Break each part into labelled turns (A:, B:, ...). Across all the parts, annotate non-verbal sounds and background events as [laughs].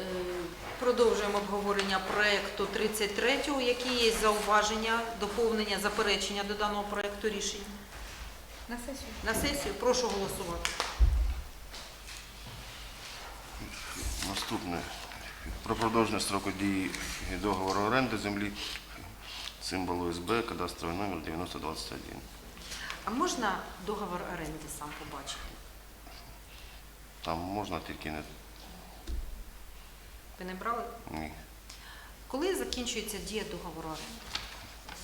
A: Е, Продовжуємо обговорення проекту 33, які є зауваження, доповнення, заперечення до даного проекту рішення.
B: На сесію.
A: На сесію прошу голосувати.
C: Наступне. Про продовження строку дії договору оренди землі символу СБ, кадастровий номер 9021.
A: А можна договор оренди сам побачити?
C: Там можна тільки не
A: Ви не брали?
C: ні.
A: Коли закінчується дія договору оренди?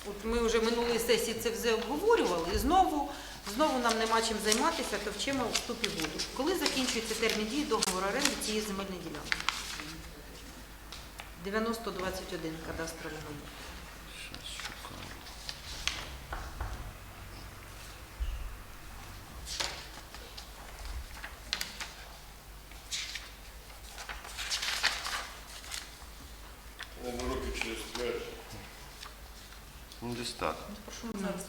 A: От ми вже минулої сесії це все обговорювали, і знову, знову нам нема чим займатися, то вчимо в вступі в воду. Коли закінчується термін дії договору оренди цієї земельної ділянки? 9021 кадастровий номер.
C: Щас шукаю.
D: Наверное, років через 5.
C: Ну, десь так.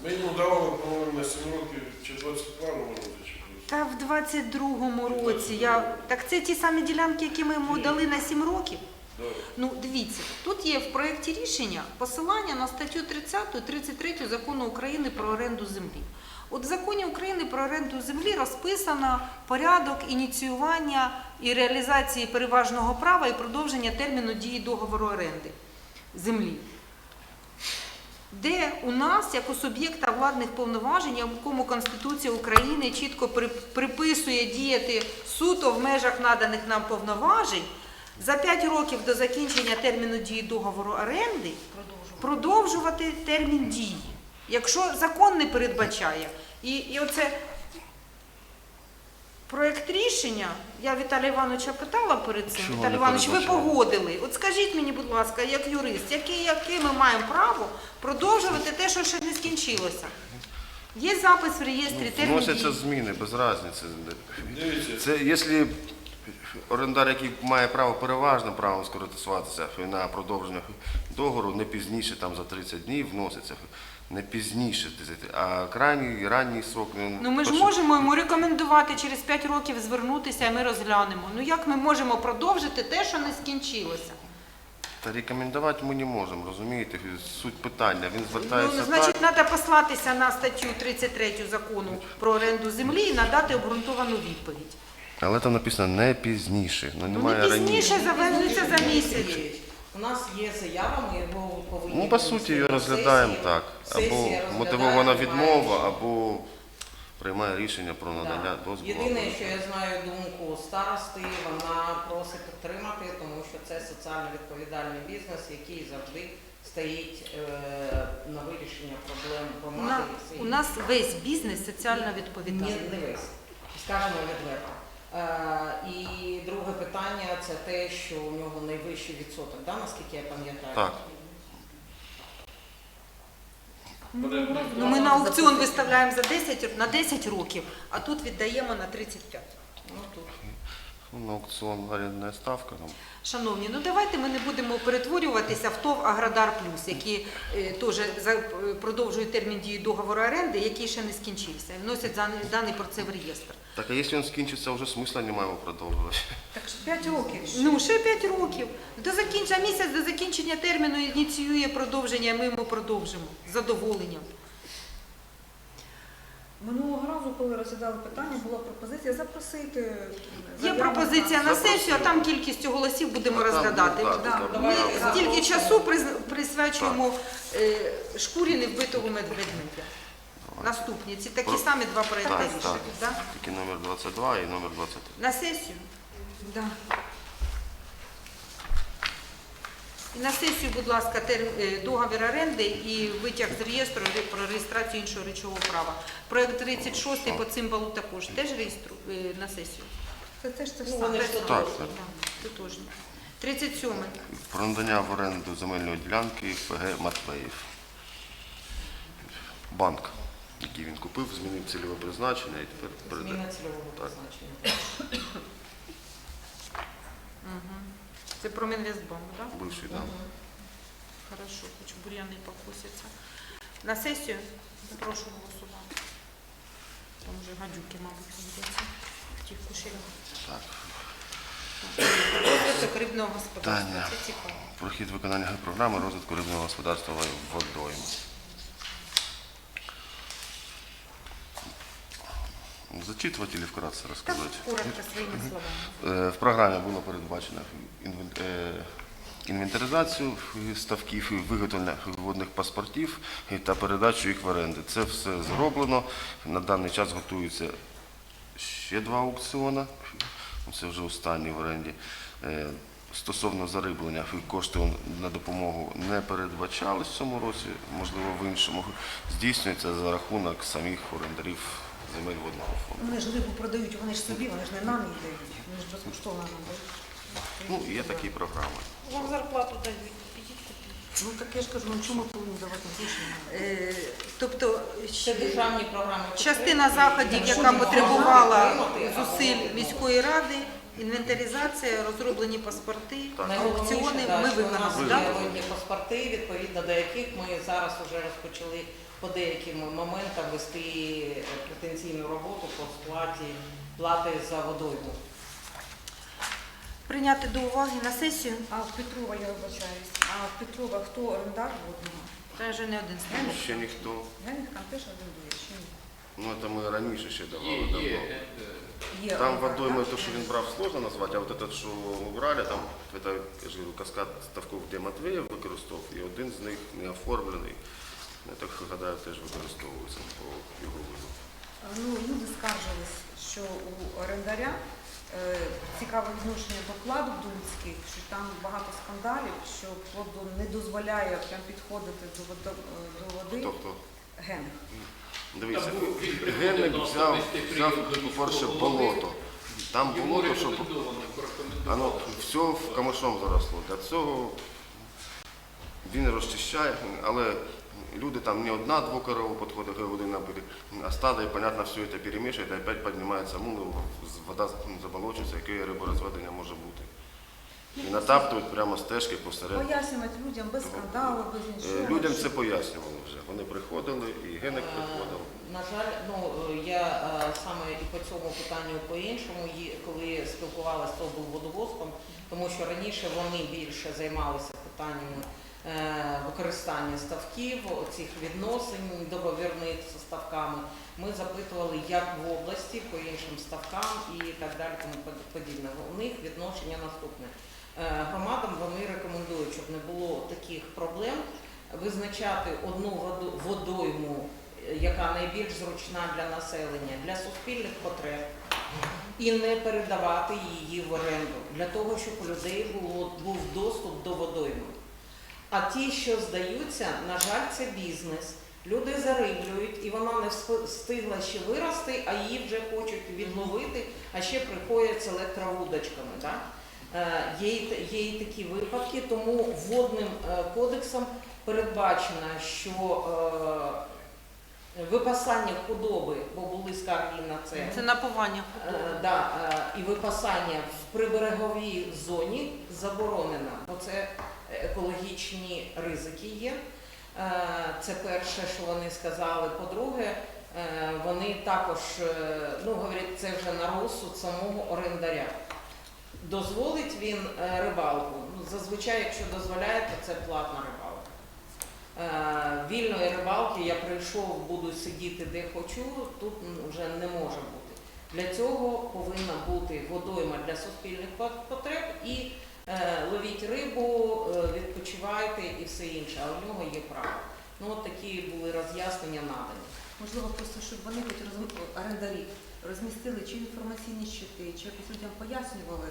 D: Ми йому давали, по-моєму, на 7 років чи 22 може чи
A: Та в 22-му році я. Так це ті самі ділянки, які ми йому дали на 7 років. Ну, дивіться, тут є в проєкті рішення посилання на статтю 30 33 закону України про оренду землі. От в законі України про оренду землі розписано порядок ініціювання і реалізації переважного права і продовження терміну дії договору оренди землі. Де у нас, як у суб'єкта владних повноважень, якому Конституція України чітко приписує діяти суто в межах наданих нам повноважень, за 5 років до закінчення терміну дії договору оренди продовжувати термін дії, якщо закон не передбачає. І, і оце проєкт рішення, я Віталія Івановича питала перед цим.
C: Чого
A: Віталій
C: не
A: Іванович, ви
C: передбачає?
A: погодили. От скажіть мені, будь ласка, як юрист, яке, яке ми маємо право продовжувати те, що ще не скінчилося? Є запис в реєстрі термін
C: Вносяться
A: дії.
C: зміни без різниці.
D: Дивіться,
C: Це якщо орендар, який має право переважним правом скористуватися на продовження договору, не пізніше там за 30 днів вноситься. Не пізніше, а крайній ранній срок.
A: Ну ми ж можемо йому рекомендувати через 5 років звернутися, і ми розглянемо. Ну як ми можемо продовжити те, що не скінчилося?
C: Та рекомендувати ми не можемо, розумієте? Суть питання. Він звертається
A: Ну, значить,
C: так.
A: треба послатися на статтю 33 закону про оренду землі і надати обґрунтовану відповідь.
C: Але там написано не пізніше. Ну,
A: Ну не пізніше завернеться за місяць.
E: У нас є заява, ми його повинні.
C: Ну, по суті, її розглядаємо
E: сесію.
C: так. Або
E: Сесія
C: мотивована відмова, або приймає рішення про надання
E: Да.
C: дозволу.
E: Єдине, що я знаю думку старости, вона просить підтримати, тому що це соціально відповідальний бізнес, який завжди стоїть е, на вирішення проблем громади. і все
A: у нас весь бізнес соціально відповідальний.
E: Ні, не весь, скажемо відверто. Е, і друге питання це те, що у нього найвищий відсоток, да, наскільки я пам'ятаю?
C: Так.
A: Ну ми на аукціон виставляємо за 10, на 10 років, а тут віддаємо на 35.
E: Ну, тут.
C: Ну, на аукціон орендна ставка. Ну,
A: Шановні, ну давайте ми не будемо перетворюватися в ТОВ Аградар Плюс, які е, теж за- е, продовжують термін дії договору оренди, який ще не скінчився, і вносять дані, дані про це в реєстр.
C: Так, а якщо він скінчиться, вже смисла немає його продовжувати.
B: Так ж 5 років.
A: Ну, ще 5 років. До закінчення місяць до закінчення терміну ініціює продовження, ми йому продовжимо з задоволенням.
B: Минулого разу, коли розглядали питання, була пропозиція запросити.
A: Є пропозиція на сесію, а там кількістю голосів будемо
C: А там,
A: розглядати.
C: ну, так,
A: Да. Ми
C: да.
A: стільки часу приз- присвячуємо е, шкурі невбитого медведмедя. Наступні, ці такі самі два проекти
C: Так,
A: рішення.
C: так.
A: Да?
C: Тільки номер 22 і номер 23.
A: На сесію? Да. І на сесію, будь ласка, е, договір оренди і витяг з реєстру про реєстрацію іншого речового права. Проект 36 по цимбалу також теж реєстру е, на сесію.
B: Це теж це
E: Ну, вони ж
A: Теж
C: Так, так.
A: да, тотожні. 37.
C: Про надання в оренду земельної ділянки ФГ Матвеїв. Банк, який він купив, змінив цільове призначення і тепер передає.
E: Зміна цільового
C: Так.
E: призначення.
A: Це про Мінвестбанк, так? Да?
C: Бивший, да.
E: Мгм.
A: Хорошо, хоч бур'яни покусяться. На сесію прошу голосувати. Там вже гадюки, мабуть, водяться в тих кушелях.
C: Так.
A: Розвиток рибного господарства.
C: Таня.
A: Це цікаво.
C: Прохід виконання програми розвитку рибного господарства водойм. Зачитувати чи вкратце
A: Так,
C: розказати?
A: коротко своїми словами.
C: Е, В програмі було передбачено е, інвентаризацію ставків, виготовлення водних паспортів та передачу їх в оренди. Це все зроблено. На даний час готуються ще два аукціони. Це вже останній в оренді. Е, Стосовно зариблення кошти на допомогу не передбачались в цьому році, можливо, в іншому. Здійснюється за рахунок самих орендарів земель водного фонду.
B: Вони ж рибу продають, вони ж собі, вони ж не нам їх дають. Вони ж безкоштовно нам дають.
C: Ну, є такі програми.
A: Вам зарплату дають. ідіть купіть.
B: Ну так я ж кажу, ну чому повинні давати гроші?
A: Е, Тобто
E: Це
A: ще-
E: державні програми.
A: частина заходів, яка потребувала зусиль міської ради, інвентаризація, розроблені паспорти,
E: Найголовніше,
A: аукціони ми виконали.
E: є паспорти, відповідно до яких ми зараз вже розпочали по деяким моментам вести претензійну роботу по сплаті плати за водойму.
A: Прийняти до уваги на сесію.
B: А в Петрова, я вибачаюсь, а в Петрова хто орендар водного?
A: Це вже не один з ними.
C: Ще ніхто.
B: Генних там теж орендує, чи ні?
C: Ну, це ми раніше ще давали давно.
F: є.
B: Є
C: Там
B: орендар,
C: водойми,
B: так?
C: то, що він брав, сложно назвати, а от этот, що убрали, там это, я ж говорю, каскад ставков, де Матвеєв використовував, і один з них не оформлений. Я так гадаю, теж використовується по його виду.
B: Ну, люди скаржились, що у орендаря е, цікаве відношення до вкладу до людських, що там багато скандалів, що вкладу не дозволяє прям підходити до, водо, е, до води
C: Тобто,
B: генних.
C: дивіться, Генник взяв, взяв по-перше, болото. Там болото, щоб Воно все в камишом заросло. Для цього він розчищає, але люди там не одна двокорова підходить, один набити, а стадо, і, понятно, все це перемішує, і опять піднімається мул, вода заболочується, яке риборозведення може бути. І натаптують прямо стежки посеред.
B: Пояснювати людям без скандалу, без
C: Е,
B: нічого.
C: Людям це пояснювали вже. Вони приходили, і Генек приходив.
E: Е, На жаль, ну е, я саме і по цьому питанню по-іншому, коли спілкувалася з водовозком, тому що раніше вони більше займалися питаннями використання ставків, цих відносин договірних з ставками. Ми запитували, як в області по іншим ставкам і так далі, тому подібне. У них відношення наступне. Е, Громадам вони рекомендують, щоб не було таких проблем, визначати одну водойму, е, яка найбільш зручна для населення, для суспільних потреб, і не передавати її в оренду для того, щоб у людей було, був доступ до водойми. А ті, що здаються, на жаль, це бізнес. Люди зариблюють, і вона не встигла ще вирости, а її вже хочуть відловити, а ще приходять з електровудочками. Да? Е, Є, є і такі випадки, тому водним е, кодексом передбачено, що е, випасання худоби, бо були скарги на це,
A: Це напування худоби.
E: да, і випасання в прибереговій зоні заборонено, бо це екологічні ризики є. Е, Це перше, що вони сказали. По-друге, е, вони також, е, ну говорять, це вже на розсуд самого орендаря. Дозволить він рибалку. Ну, зазвичай, якщо дозволяє, то це платна рибалка. Вільної рибалки я прийшов, буду сидіти де хочу, тут вже не може бути. Для цього повинна бути водойма для суспільних потреб і ловіть рибу, е, відпочивайте і все інше, а у нього є право. Ну от такі були роз'яснення надані.
B: Можливо, просто щоб вони хоч роз- орендарі розмістили чи інформаційні щити, чи якось людям пояснювали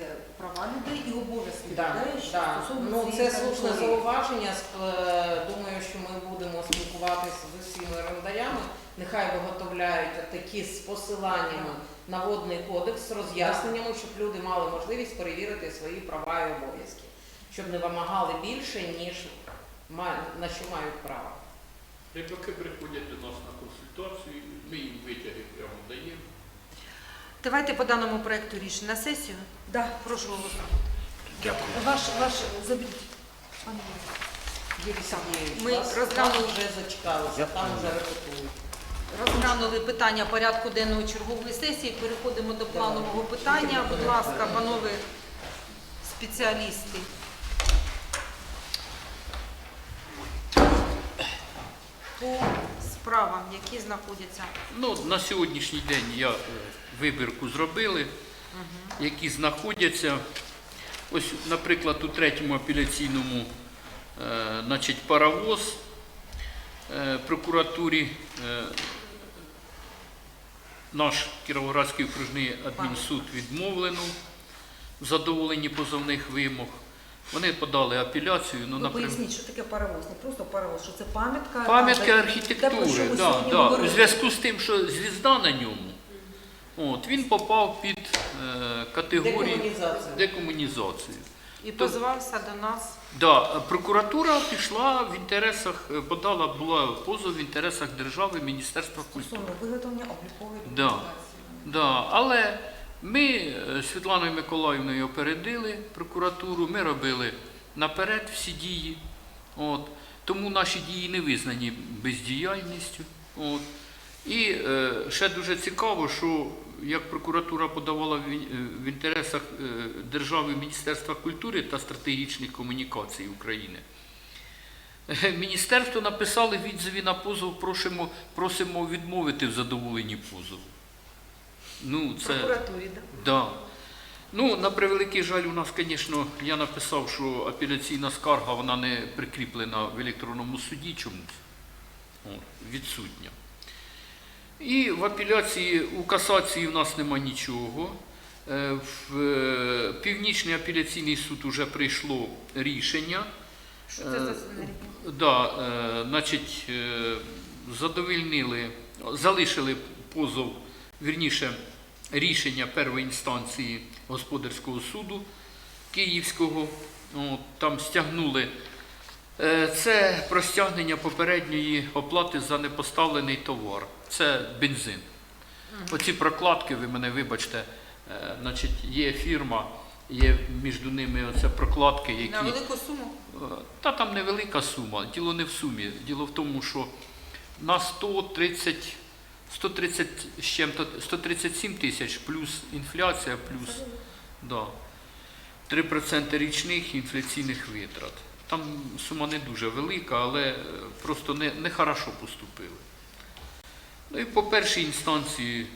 B: е, права людей і обов'язки
E: Да,
B: людей, що
E: да. Ну, це слушне зауваження. Е, Думаю, що ми будемо спілкуватися з усіма орендарями. Нехай виготовляють такі з посиланнями на водний кодекс з роз'ясненнями, щоб люди мали можливість перевірити свої права і обов'язки, щоб не вимагали більше, ніж на що мають право.
F: Рибаки приходять до нас на консультацію, ми їм витяги прямо даємо.
A: Давайте по даному проекту рішення на сесію.
B: Да.
A: Прошу голосувати.
C: Дякую.
B: Ваш, ваш заберіть. Пане Юрій.
A: Ми
E: вас,
A: розглянули-
E: вже зачекалися, там вже репетують.
A: Розглянули питання порядку денного чергової сесії. Переходимо до планового питання. Будь ласка, панове спеціалісти. По справам, які знаходяться.
F: Ну, на сьогоднішній день я е, вибірку зробили, які знаходяться. Ось, наприклад, у третьому апеляційному е, значить, паровоз е, прокуратурі е, наш Кіровоградський окружний адмінсуд відмовлено в задоволенні позовних вимог. Вони подали апеляцію. Ну,
B: Ви
F: наприклад,
B: поясніть, що таке паровоз? Не просто паровоз, що це пам'ятка.
F: Пам'ятка архітектури,
B: ми
F: да, да. у зв'язку з тим, що звізда на ньому, от, він попав під е, категорію
E: Декомунізація.
F: декомунізації.
A: І позвався до нас.
F: Да, прокуратура пішла в інтересах, е, подала була позов в інтересах держави, Міністерства культури.
B: Стосовно виготовлення облікової
F: Да. Да, але ми е, з Світланою Миколаївною опередили прокуратуру, ми робили наперед всі дії. От. Тому наші дії не визнані бездіяльністю. От. І е, ще дуже цікаво, що як прокуратура подавала в, е, інтересах е, держави Міністерства культури та стратегічних комунікацій України. е, Міністерство написали відзові на позов, просимо, просимо відмовити в задоволенні позову. Ну, це,
A: Прокуратурі, да?
F: да. Ну, на превеликий жаль, у нас, звісно, я написав, що апеляційна скарга вона не прикріплена в електронному суді чомусь. От, відсутня. І в апеляції, у касації в нас нема нічого. Е, В е, Північний апеляційний суд вже прийшло рішення.
A: Що це за
F: Е. Да, значить, задовільнили, залишили позов, вірніше, рішення першої інстанції господарського суду Київського. Там стягнули. Е, Це про стягнення попередньої оплати за непоставлений товар. Це бензин. Оці прокладки, ви мене вибачте, е, значить, є фірма, є між ними оце прокладки, які.
A: На велику суму?
F: Е, Та там невелика сума. Діло не в сумі. Діло в тому, що на 130, 130 з чим-то, 137 тисяч плюс інфляція, плюс да, 3% річних інфляційних витрат. Там сума не дуже велика, але е, просто не, не поступили. Ну і по першій інстанції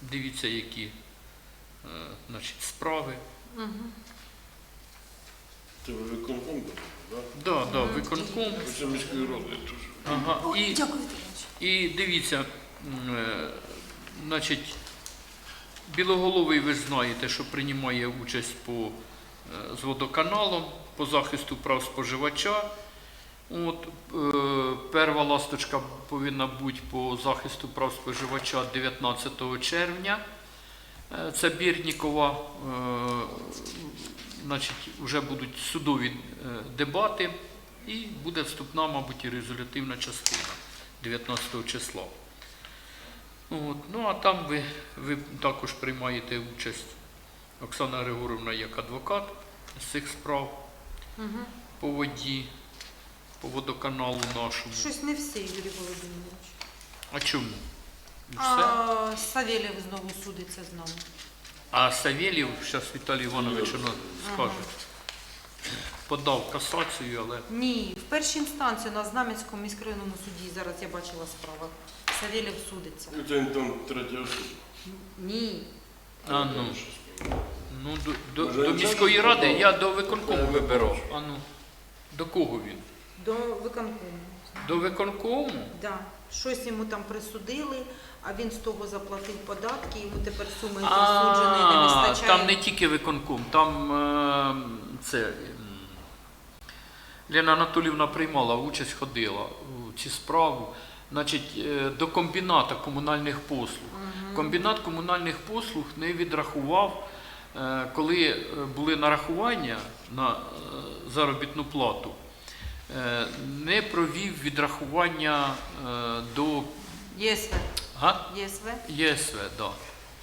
F: дивіться, які е, значить, справи.
D: Це ви виконком був, так?
F: Да, да, виконком.
D: Це міської ради теж.
F: Ага. І,
B: Дякую,
F: і дивіться, е, значить, Білоголовий, ви ж знаєте, що приймає участь по, з водоканалом по захисту прав споживача. От, е, перша ласточка повинна бути по захисту прав споживача 19 червня. Е, Це Бірнікова. Е, значить, вже будуть судові е, дебати і буде вступна, мабуть, і резолютивна частина 19 числа. От. Ну а там ви, ви також приймаєте участь Оксана Григоровна як адвокат з цих справ по воді, по водоканалу нашому.
A: Щось не всі, Юрій Володимирович.
F: А чому? Все?
A: А Савєлєв знову судиться з нами.
F: А Савєлєв, зараз Віталій Іванович воно скаже, подав касацію, але
A: Ні, в першій інстанції у нас в Знам'янському міськрайонному суді, зараз я бачила справу, Савєлєв судиться.
D: Це він там особа.
A: Ні.
F: а, ну, ну, до, до, до міської ради я до виконкому вибирав. А ну, до кого він?
A: До виконкому.
F: До виконкому?
A: Да. Щось йому там присудили, а він з того заплатив податки, йому тепер суми присудженої не
F: А,
A: вистачає.
F: там не тільки виконком, там е, це. м, Лена Анатолівна приймала участь, ходила у ці справу. Значить, е, до комбіната комунальних послуг. Комбінат комунальних послуг не відрахував, е, коли е, були нарахування на заробітну плату, не провів відрахування до
A: ЄСВ.
F: га?
A: ЄСВ.
F: ЄСВ, так. Да.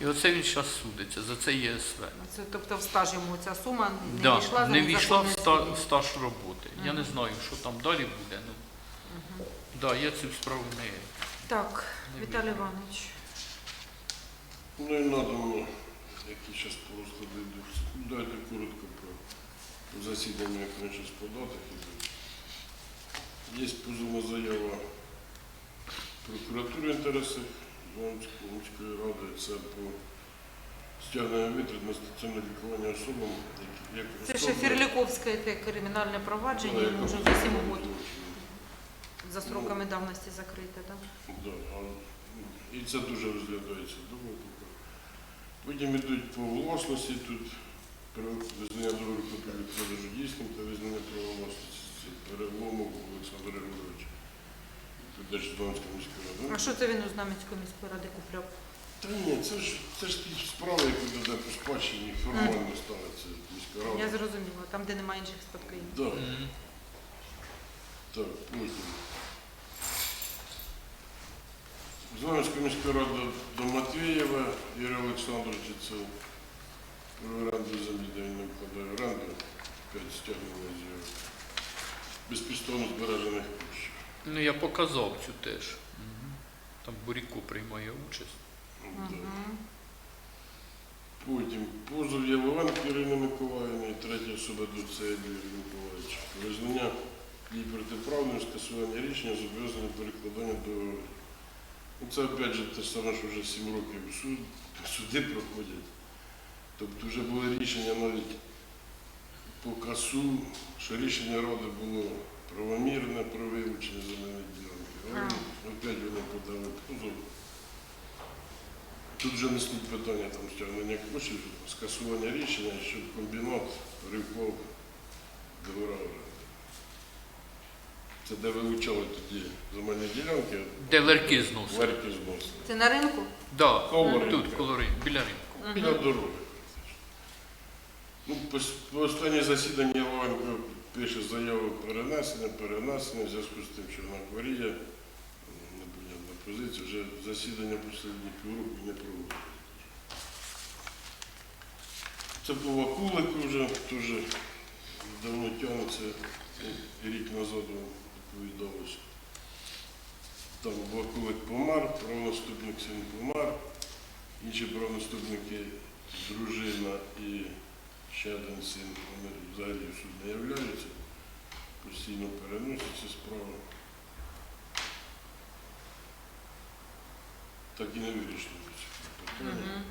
F: І оце він зараз судиться за це ЄСВ.
A: Це, тобто в стаж йому ця сума не
F: Да,
A: війшла за
F: не війшла в стаж роботи. Я не знаю, що там далі буде. Ну, да, я цю справу не.
A: Так,
F: Не
A: Віталій Іванович.
D: Ну і надано які зараз по розкладу йдуть. Ну, Дайте коротко про засідання, як вони зараз по. Є позовна заява прокуратури інтересів Іванської міської ради. Це по стягненню витрат на стаціонарне лікування особам, які як
A: Це ще
D: особи-
A: Ферліковське те кримінальне провадження,
D: Да,
A: йому вже 8 років. За строками давності закрите, так?
D: Да, а, ну, і це дуже розглядається довго. поки. Потім йдуть по власності тут про визнання договору купівлі продажу дійсним та визнання права власності Це переломок Олександра Григоровича. Тут Держдонська міська рада.
A: А що це він у Знам'янської міської ради купляв?
D: Та ні, це ж це ж ті справи, які туди по спадщині формально ставиться міська рада.
A: Я зрозуміла, там, де немає інших спадкоємців.
D: Да. Так, потім. Знам'янська міська рада до Матвієва Юрія Олександровича, це про оренду землі, де він не вкладає оренду, 5 стягнення з безпідставно збережених коштів.
F: Ну, я показав цю теж. Там Буріко приймає участь.
D: Да. Потім позов Яловенко Ірини Миколаївни, і третя особа до це Юрій Миколаївич. Визнання її протиправним скасування рішення зобов'язання перекладання до. Це опять же те саме, що вже 7 років суд, суди проходять. Тобто вже були рішення навіть по касу, що рішення ради було правомірне про вилучення земельної ділянки. Але опять вони подали позов. Тут вже не стоїть питання там стягнення коштів, скасування рішення, щоб комбінат Це де вилучали тоді земельні ділянки,
F: Де ларки зносили.
D: верки зносили.
A: Це на ринку?
F: Да,
D: Коло
F: тут,
D: ринку.
F: коло ринку, біля ринку.
D: Біля дороги. Ну, по, по останнє засідання Яловенко пише заяву перенесення, перенесення, в зв'язку з тим, що вона хворіє, непонятна позиція, вже засідання останні півроку не проводить. Це по Вакулику вже теж давно тягнеться, рік назад вам. Там Вакулик помер, правонаступник син помер, інші правонаступники, дружина і ще один син, вони взагалі в суд не являються, постійно переносяться справи. Так і не вирішили ці питання.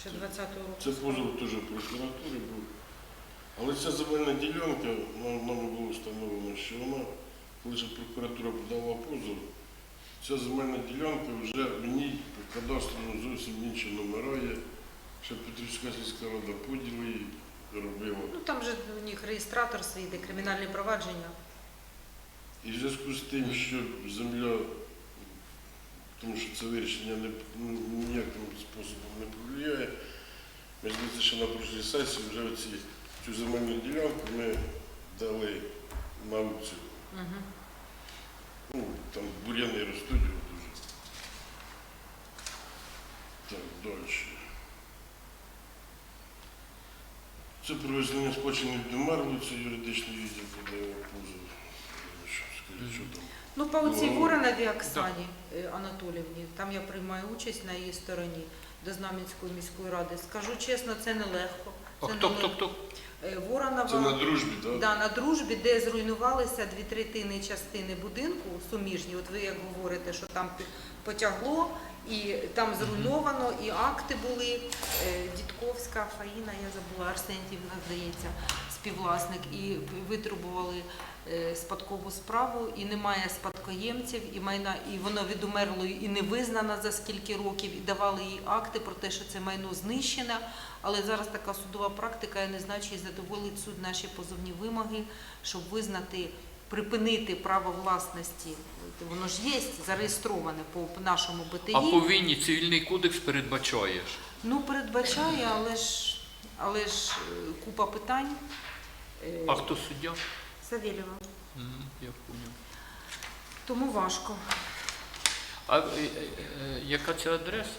A: Ще 20-го року.
D: Це позов теж в прокуратурі був. Але ця земельна ділянка, нам було встановлено, що вона, коли ще прокуратура подала позов, ця земельна ділянка вже в ній по кадастру зовсім інші номера є. Ще Петрівська сільська рада поділи її робила.
A: Ну там же у них реєстратор свій, де кримінальні провадження.
D: І в зв'язку з тим, що земля, тому що це вирішення не, ну, ніяким способом не повлияє, ми здається, що на прошлій сесії вже оці, цю земельну ділянку ми дали на аукцію.
A: Угу.
D: Ну, там бур'яни ростуть дуже. Так, далі. Це про визнання спадщини домерлу, це юридичний відділ подає позов. Скажіть, що там?
A: Ну, по оцій
D: Ну,
A: Оксані е, Анатолівні, там я приймаю участь на її стороні до Знам'янської міської ради. Скажу чесно, це нелегко.
F: А хто, хто, хто?
A: Е, Воронова.
D: Це на дружбі, так?
A: Да, на дружбі, де зруйнувалися дві третини частини будинку суміжні. От ви як говорите, що там пі- потягло, і там зруйновано, і акти були. Е, Дідковська Фаїна, я забула, Арсентівна, здається, співвласник, і витребували е, спадкову справу, і немає спадкоємців, і майна, і воно від умерлої і не визнано за скільки років, і давали їй акти про те, що це майно знищене. Але зараз така судова практика, я не знаю, чи задоволить суд наші позовні вимоги, щоб визнати, припинити право власності. Воно ж є зареєстроване по нашому БТІ.
F: А по війні цивільний кодекс передбачає.
A: Ну, передбачає, але ж, але ж е, купа питань. Е,
F: А хто суддя?
A: Савєлєва.
F: Я поняв.
A: Тому важко.
F: А е, е, яка це адреса?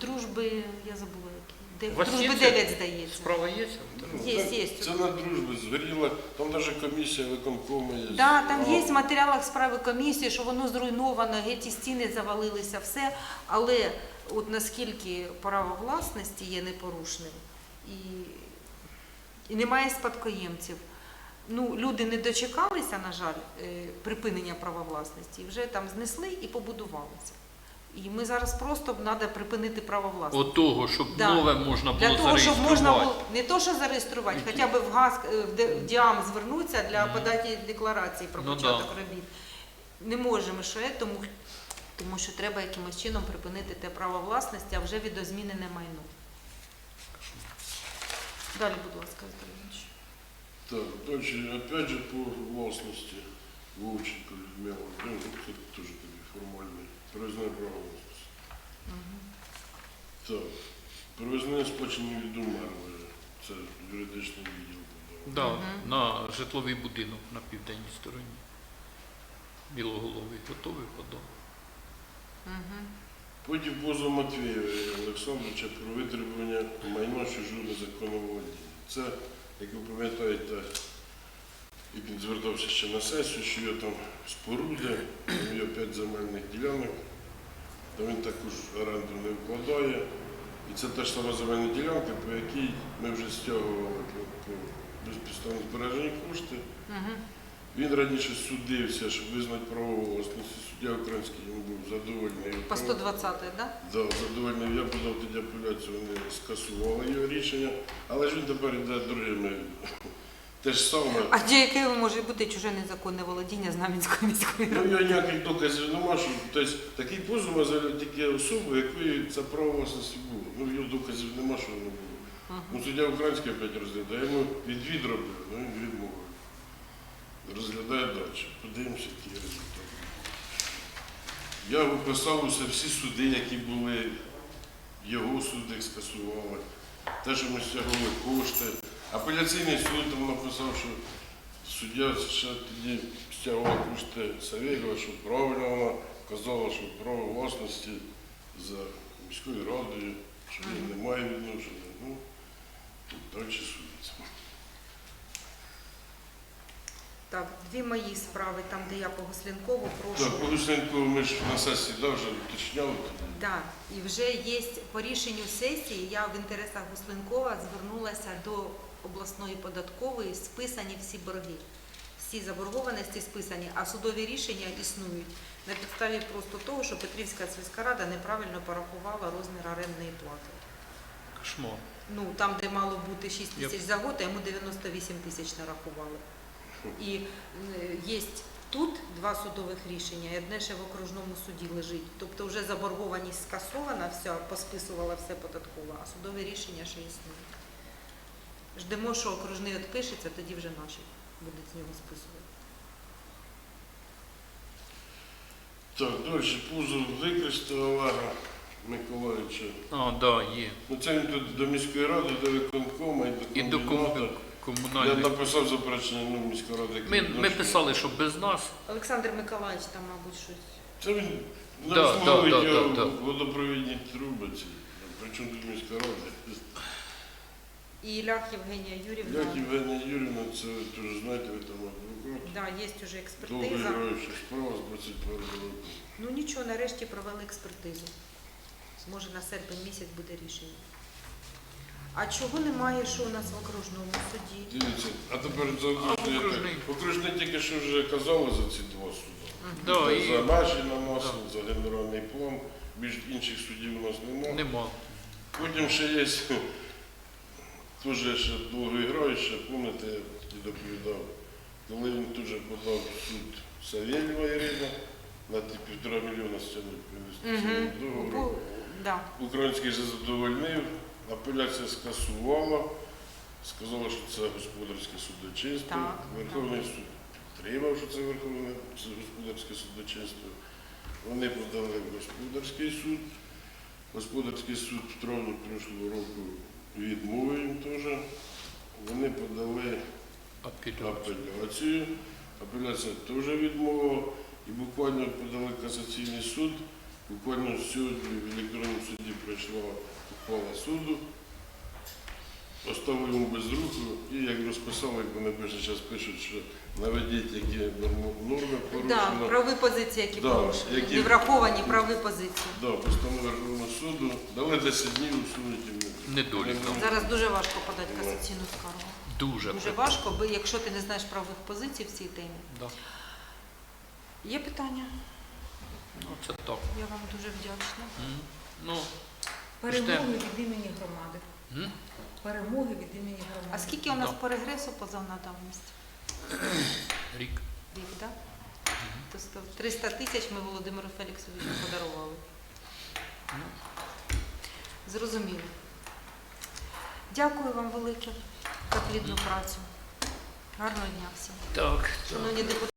A: Дружби, я забула які. Де,
F: У вас є
A: дружби
F: це?
A: 9, здається.
F: Справа є?
D: Ну,
A: Є, є.
D: Це на дружбі згоріло, там навіть комісія виконкому є.
A: Да, там є в матеріалах справи комісії, що воно зруйновано, геть ті стіни завалилися, все. Але от наскільки право власності є непорушним і, і немає спадкоємців. Ну, люди не дочекалися, на жаль, е, припинення права власності, і вже там знесли і побудувалися. І ми зараз просто треба припинити право власності.
F: От того, щоб
A: Да.
F: нове можна було
A: Для того, щоб можна було не то, що зареєструвати,
F: Які?
A: хоча б в ГАЗ, е, в ДІАМ звернутися для
F: Мгм.
A: подачі декларації про
F: Ну
A: початок робіт. Не можемо є, тому, тому що треба якимось чином припинити те право власності, а вже відозмінене майно. Далі, будь ласка, Здорович.
D: Так, дальше, опять же по власності Вовченко Людмила, ну, це теж такий формальний, привезне право власності. Так, привезне спадщини від умерлої, це юридичний відділ.
F: Да,
A: Мгм.
F: на житловий будинок на південній стороні. Білоголовий готовий подав.
A: Угу.
D: Потім позов Матвієва Олександровича про витребування майно чужого незаконного. Це, як ви пам'ятаєте, як він звертався ще на сесію, що є там споруди, там є п'ять земельних ділянок, то він також оренду не вкладає. І це та ж сама земельна ділянка, по якій ми вже стягували безпідставно збережені кошти. Він раніше судився, щоб визнати право власності. Суддя український йому був задовольний.
A: По 120 так? Да?
D: Да, задовольний. Я подав тоді апеляцію, вони скасували його рішення, але ж він тепер йде другими. Те ж саме.
A: А де яке може бути чуже незаконне володіння Знам'янської міської
D: Ну,
A: ради?
D: його ніяких доказів немає, що тобто, такий позов може тільки особи, якої це право власності було. Ну, його доказів немає, що воно було.
A: Ага.
D: Ну, суддя український опять розглядає, йому відвід робив, ну він відмовив. Розглядає далі. Подивимося, які результати. Я виписав усе всі суди, які були, його суди скасували, те, що ми стягували кошти. Апеляційний суд там написав, що суддя ще тоді стягував кошти Савєлєва, що правильно вона казала, що право власності за міською радою, що він не має відношення. Ну, далі судиться.
A: Так, дві мої справи, там, де я по Гослінкову прошу.
D: Так, по Гусенку ми ж на сесії да, вже уточняли.
A: Да, і вже є по рішенню сесії. Я в інтересах Гусленкова звернулася до обласної податкової, списані всі борги. Всі заборгованості списані, а судові рішення існують на підставі просто того, що Петрівська сільська рада неправильно порахувала розмір орендної плати.
F: Кошмар.
A: Ну там, де мало бути 6 тисяч за год, а йому 98 тисяч нарахували. І є тут два судових рішення, і одне ще в окружному суді лежить. Тобто вже заборгованість скасована, все, посписувала все податково, а судове рішення ще існує. Ждемо, що окружний відпишеться, тоді вже наші будуть з нього списувати.
D: Так, далі використав Олега Миколаївича.
F: А, да, є.
D: Ну це він тут до міської ради, до виконкома і до
F: І до
D: комбіната.
F: кому-
D: Я
F: комунальних.
D: написав заперечення ну, міської ради. яке
F: Ми, ми писали, що без нас.
A: Олександр Миколаївич там, мабуть, щось.
D: Це він
F: Да,
D: не
F: да,
D: встановить
F: да,
D: його
F: да, да.
D: водопровідні труби ці. Причому тут міська рада.
A: І Ілях Євгенія Юрівна.
D: Як Євгенія Юрівна, це теж знаєте, ви там адвокат.
A: Да, є вже
D: Довго
A: експертиза.
D: граюча справа з 21 року.
A: Ну нічого, нарешті провели експертизу. Може на серпень місяць буде рішення. А чого немає, що у нас в окружному суді?
D: Дивіться, а тепер за окружний.
F: окружний.
D: Окружний тільки що вже казали за ці два суди.
F: Да, і
D: За наші наносили, за генеральний план. Більш інших судів у нас немає.
F: нема.
D: Потім ще є [laughs] теж ще довгоіграюча, пам'ятаєте, я тоді доповідав, коли він теж подав в суд Савєлєва Ірина на ті півтора мільйона стягнуть по інвестиційному договору.
A: Бу- да.
D: Український же задовольнив, апеляція скасувала, сказала, що це господарське судочинство.
A: Так,
D: Верховний суд підтримав, що це Верховне це господарське судочинство. Вони подали в господарський суд. Господарський суд в травні прошлого року відмовив їм теж. Вони подали апеляцію. Апеляція теж відмовила. І буквально подали касаційний суд. Буквально сьогодні в електронному суді прийшла ухвала суду оставили йому без руху і як розписали, як вони пишуть, зараз пишуть, що наведіть, які норм- норми
A: Да,
D: порушено.
A: правові позиції, які
D: Да,
A: порушені,
D: які-
A: не враховані правові позиції.
D: Да, постанови Верховного суду дали 10 днів усунути їм.
F: Недолік, да.
A: Зараз дуже важко подати касаційну скаргу.
F: Дуже.
A: Дуже важко, бо якщо ти не знаєш правових позицій в цій темі.
F: Да.
A: Є питання?
F: Ну, це так.
A: Я вам дуже вдячна.
F: М. Ну,
B: Перемоги від імені громади.
F: м?
B: Перемоги від імені громади.
A: А скільки у нас
F: Да.
A: по регресу позовна давність?
F: рік.
A: Рік, так? То сто- 300 тисяч ми Володимиру Феліксовичу [clears throat] подарували. Зрозуміло. Дякую вам велике за плідну працю. Гарного дня всім.
F: Так.
A: Шановні депутати.